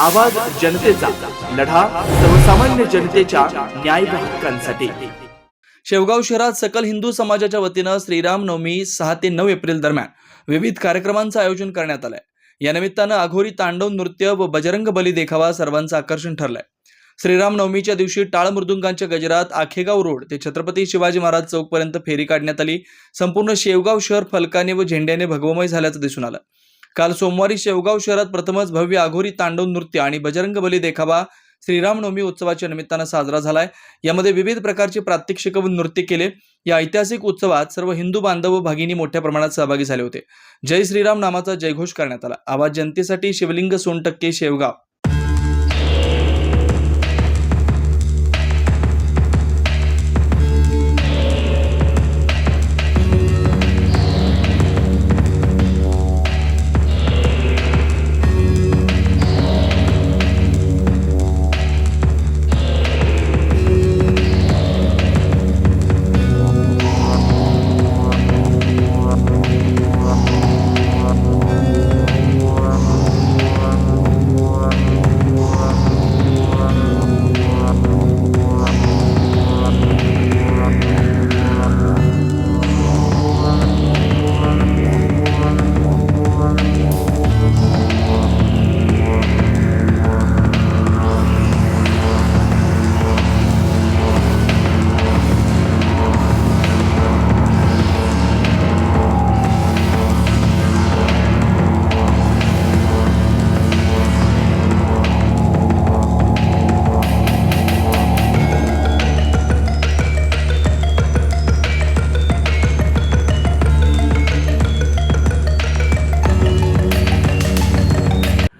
आवाज जनतेचा लढा सर्वसामान्य जनतेच्या न्याय हक्कांसाठी. शेवगाव शहरात सकल हिंदू समाजाच्या वतीनं श्रीराम नवमी सहा ते नऊ एप्रिल दरम्यान विविध कार्यक्रमांचं आयोजन करण्यात आलंय. या निमित्तानं अघोरी तांडव नृत्य व बजरंग बली देखावा सर्वांचं आकर्षण ठरलंय. श्रीराम नवमीच्या दिवशी टाळ मृदुंगांच्या गजरात आखेगाव रोड ते छत्रपती शिवाजी महाराज चौकपर्यंत फेरी काढण्यात आली. संपूर्ण शेवगाव शहर फलकाने व झेंड्याने भगवमय झाल्याचं दिसून आलं. काल सोमवारी शेवगाव शहरात प्रथमच भव्य आघोरी तांडव नृत्य आणि बजरंग बली देखावा श्रीरामनवमी उत्सवाच्या निमित्तानं साजरा झालाय. यामध्ये विविध प्रकारची प्रात्यक्षिक व नृत्य केले. या ऐतिहासिक उत्सवात सर्व हिंदू बांधव व भगिनी मोठ्या प्रमाणात सहभागी झाले होते. जय श्रीराम नामाचा जयघोष करण्यात आला. आवाज जनतेसाठी शिवलिंग सोनटक्के शेवगाव.